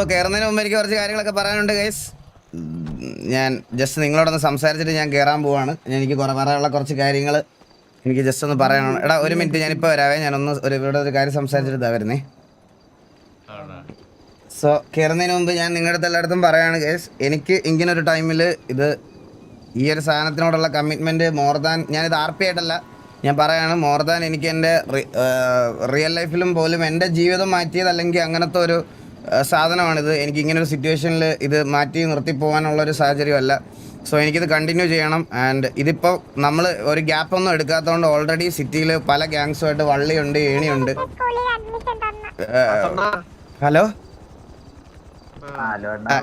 അപ്പോൾ കയറുന്നതിന് മുമ്പ് എനിക്ക് കുറച്ച് കാര്യങ്ങളൊക്കെ പറയാനുണ്ട് ഗൈസ് ഞാൻ ജസ്റ്റ് നിങ്ങളോടൊന്ന് സംസാരിച്ചിട്ട് ഞാൻ കയറാൻ പോവാണ്. എനിക്ക് കുറെ പറയാനുള്ള കുറച്ച് കാര്യങ്ങൾ എനിക്ക് ജസ്റ്റ് ഒന്ന് പറയാനാണ് എടാ ഒരു മിനിറ്റ് ഞാനിപ്പോൾ വരാവേ. ഞാനൊന്ന് ഒരു ഇവിടെ ഒരു കാര്യം സംസാരിച്ചിട്ട് ഇതാ വരുന്നേ. സോ കയറുന്നതിന് മുമ്പ് ഞാൻ നിങ്ങളുടെ അടുത്ത് എല്ലായിടത്തും പറയാണ് ഗൈസ് എനിക്ക് ഇങ്ങനൊരു ടൈമിൽ ഇത് ഈ ഒരു സാധനത്തിനോടുള്ള കമ്മിറ്റ്മെന്റ് മോർ ദാൻ ഞാനിത് ആർ പി ആയിട്ടല്ല. ഞാൻ പറയാണ് മോർ ദാൻ എനിക്ക് എന്റെ റിയൽ ലൈഫിലും പോലും എന്റെ ജീവിതം മാറ്റിയത് അല്ലെങ്കിൽ അങ്ങനത്തെ ഒരു സാധനമാണിത്. എനിക്ക് ഇങ്ങനെ ഒരു സിറ്റുവേഷനിൽ ഇത് മാറ്റി നിർത്തി പോകാനുള്ള ഒരു സാഹചര്യമല്ല. സോ എനിക്കിത് കണ്ടിന്യൂ ചെയ്യണം. ആൻഡ് ഇതിപ്പോൾ നമ്മൾ ഒരു ഗ്യാപ്പ് ഒന്നും എടുക്കാത്തതുകൊണ്ട് ഓൾറെഡി സിറ്റിയിൽ പല ഗ്യാങ്സുമായിട്ട് വള്ളിയുണ്ട് ഏണിയുണ്ട്. ഹലോ?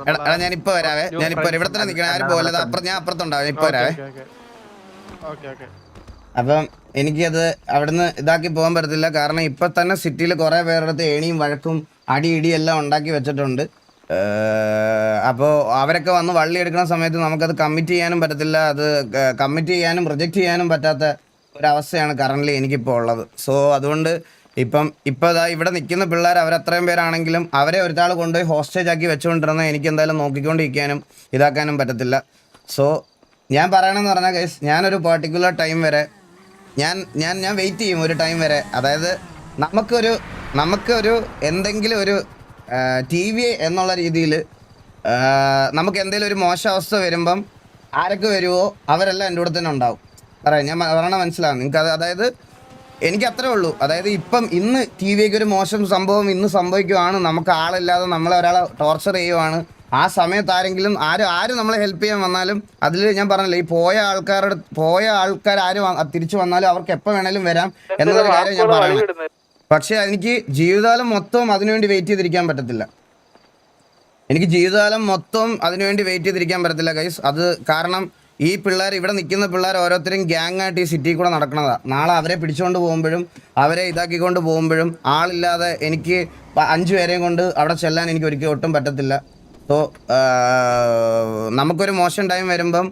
എടാ ഞാനിപ്പോ വരാവേ. ഞാനിപ്പോ. ഇവിടെ തന്നെ നിൽക്കണേ ആരും പോലെ അപ്പുറം ഞാൻ അപ്പുറത്തുണ്ടാവും ഇപ്പൊ വരാവേ. ഓക്കെ ഓക്കെ അപ്പം എനിക്കത് അവിടുന്ന് ഇതാക്കി പോകാൻ പറ്റത്തില്ല. കാരണം ഇപ്പൊ തന്നെ സിറ്റിയിൽ കുറെ പേരുടെ അടുത്ത് ഏണിയും വഴക്കും അടി ഇടി എല്ലാം ഉണ്ടാക്കി വെച്ചിട്ടുണ്ട്. അപ്പോൾ അവരൊക്കെ വന്ന് വള്ളി എടുക്കുന്ന സമയത്ത് നമുക്കത് കമ്മിറ്റ് ചെയ്യാനും പറ്റത്തില്ല. അത് കമ്മിറ്റ് ചെയ്യാനും പ്രൊജക്റ്റ് ചെയ്യാനും പറ്റാത്ത ഒരവസ്ഥയാണ് കറന്റ് എനിക്കിപ്പോൾ ഉള്ളത്. സോ അതുകൊണ്ട് ഇപ്പം ഇപ്പോൾ ഇവിടെ നിൽക്കുന്ന പിള്ളേർ അവരത്രയും പേരാണെങ്കിലും അവരെ ഒരാൾ കൊണ്ടുപോയി ഹോസ്റ്റേജ് ആക്കി വെച്ചുകൊണ്ടിരുന്ന എനിക്ക് എന്തായാലും നോക്കിക്കൊണ്ടിരിക്കാനും ഇതാക്കാനും പറ്റത്തില്ല. സോ ഞാൻ പറയണമെന്ന് പറഞ്ഞാൽ കേസ് ഞാനൊരു പർട്ടിക്കുലർ ടൈം വരെ ഞാൻ ഞാൻ ഞാൻ വെയിറ്റ് ചെയ്യും ഒരു ടൈം വരെ. അതായത് നമുക്കൊരു നമുക്കൊരു എന്തെങ്കിലും ഒരു ടി വി എന്നുള്ള രീതിയിൽ നമുക്ക് എന്തെങ്കിലും ഒരു മോശം അവസ്ഥ വരുമ്പം ആരൊക്കെ വരുമോ അവരെല്ലാം എന്റെ കൂടെ തന്നെ ഉണ്ടാവും. പറയാം ഞാൻ പറയണ മനസ്സിലാവും നിങ്ങൾക്ക് അത് അതായത് എനിക്ക് അത്രേ ഉള്ളൂ. അതായത് ഇപ്പം ഇന്ന് ടി വിക്ക് ഒരു മോശം സംഭവം ഇന്ന് സംഭവിക്കുവാണ്. നമുക്ക് ആളില്ലാതെ നമ്മളെ ഒരാളെ ടോർച്ചർ ചെയ്യുവാണ്. ആ സമയത്ത് ആരെങ്കിലും ആരും ആരും നമ്മളെ ഹെൽപ്പ് ചെയ്യാൻ വന്നാലും അതിൽ ഞാൻ പറഞ്ഞില്ല ഈ പോയ ആൾക്കാരുടെ പോയ ആൾക്കാർ ആരും തിരിച്ചു വന്നാലും അവർക്ക് എപ്പോൾ വേണേലും വരാം എന്നുള്ള കാര്യം ഞാൻ പറയണം പക്ഷേ എനിക്ക് ജീവിതകാലം മൊത്തം അതിനുവേണ്ടി വെയിറ്റ് ചെയ്തിരിക്കാൻ പറ്റത്തില്ല. എനിക്ക് ജീവിതകാലം മൊത്തം അതിനുവേണ്ടി വെയിറ്റ് ചെയ്തിരിക്കാൻ പറ്റത്തില്ല ഗൈസ് അത് കാരണം ഈ പിള്ളേർ ഇവിടെ നിൽക്കുന്ന പിള്ളേർ ഓരോരുത്തരും ഗ്യാങ് ആയിട്ട് ഈ സിറ്റിയിൽ കൂടെ നടക്കണതാ. നാളെ അവരെ പിടിച്ചുകൊണ്ട് പോകുമ്പോഴും അവരെ ഇതാക്കിക്കൊണ്ട് പോകുമ്പോഴും ആളില്ലാതെ എനിക്ക് അഞ്ചു പേരെയും കൊണ്ട് അവിടെ ചെല്ലാൻ എനിക്ക് ഒരിക്കലും ഒട്ടും പറ്റത്തില്ല. സോ നമുക്കൊരു മോശം ടൈം വരുമ്പം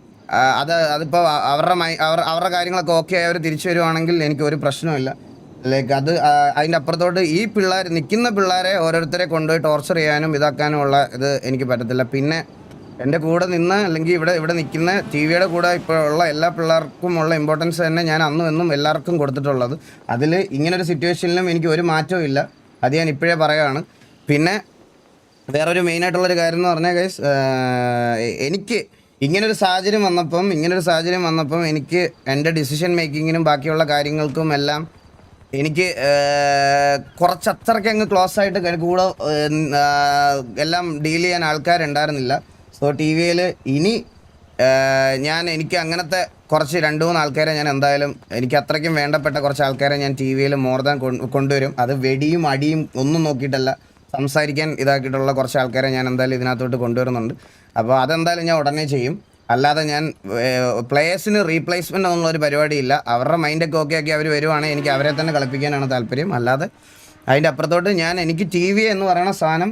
അത് അതിപ്പോൾ അവരുടെ മൈ അവർ അവരുടെ കാര്യങ്ങളൊക്കെ ഓക്കെ ആയി അവർ തിരിച്ചു വരുവാണെങ്കിൽ എനിക്ക് ഒരു പ്രശ്നമില്ല ലൈക്ക് അത് അതിന്റെ അപ്പുറത്തോട്ട് ഈ പിള്ളേർ നിൽക്കുന്ന പിള്ളേരെ ഓരോരുത്തരെ കൊണ്ടുപോയി ടോർച്ചർ ചെയ്യാനും ഇതാക്കാനും ഉള്ള ഇത് എനിക്ക് പറ്റത്തില്ല. പിന്നെ എന്റെ കൂടെ നിന്ന് അല്ലെങ്കിൽ ഇവിടെ ഇവിടെ നിൽക്കുന്ന ടി വിയുടെ കൂടെ ഇപ്പോൾ ഉള്ള എല്ലാ പിള്ളേർക്കും ഉള്ള ഇമ്പോർട്ടൻസ് തന്നെ ഞാൻ അന്നും എന്നും എല്ലാവർക്കും കൊടുത്തിട്ടുള്ളത്. അതിൽ ഇങ്ങനൊരു സിറ്റുവേഷനിലും എനിക്ക് ഒരു മാറ്റവും ഇല്ല. അത് ഞാൻ ഇപ്പോഴേ പറയുകയാണ്. പിന്നെ വേറൊരു മെയിനായിട്ടുള്ളൊരു കാര്യം എന്ന് പറഞ്ഞാൽ ഗൈസ് എനിക്ക് ഇങ്ങനൊരു സാഹചര്യം വന്നപ്പം ഇങ്ങനൊരു സാഹചര്യം വന്നപ്പം എനിക്ക് എന്റെ ഡിസിഷൻ മേക്കിങ്ങിനും ബാക്കിയുള്ള കാര്യങ്ങൾക്കും എല്ലാം എനിക്ക് കുറച്ച് അത്രയ്ക്ക് അങ്ങ് ക്ലോസ് ആയിട്ട് കൂടെ എല്ലാം ഡീൽ ചെയ്യാൻ ആൾക്കാരുണ്ടായിരുന്നില്ല. സോ ടി വിയിൽ ഇനി ഞാൻ എനിക്ക് അങ്ങനത്തെ കുറച്ച് രണ്ട് മൂന്ന് ആൾക്കാരെ ഞാൻ എന്തായാലും എനിക്ക് അത്രയ്ക്കും വേണ്ടപ്പെട്ട കുറച്ച് ആൾക്കാരെ ഞാൻ ടി വിയിൽ മോർ ദാൻ കൊണ്ടുവരും. അത് വെടിയും അടിയും ഒന്നും നോക്കിയിട്ടല്ല. സംസാരിക്കാൻ ഇതാക്കിയിട്ടുള്ള കുറച്ച് ആൾക്കാരെ ഞാൻ എന്തായാലും ഇതിനകത്തോട്ട് കൊണ്ടുവരുന്നുണ്ട്. അപ്പോൾ അതെന്തായാലും ഞാൻ ഉടനെ ചെയ്യും. അല്ലാതെ ഞാൻ പ്ലേയേഴ്സിന് റീപ്ലേസ്മെന്റ് എന്നുള്ള ഒരു പരിപാടിയില്ല. അവരുടെ മൈൻഡൊക്കെ ഓക്കെ ആക്കി അവർ വരുവാണെങ്കിൽ എനിക്ക് അവരെ തന്നെ കളിപ്പിക്കാനാണ് താല്പര്യം. അല്ലാതെ അതിന്റെ അപ്പുറത്തോട്ട് ഞാൻ എനിക്ക് ടി വി എന്ന് പറയുന്ന സാധനം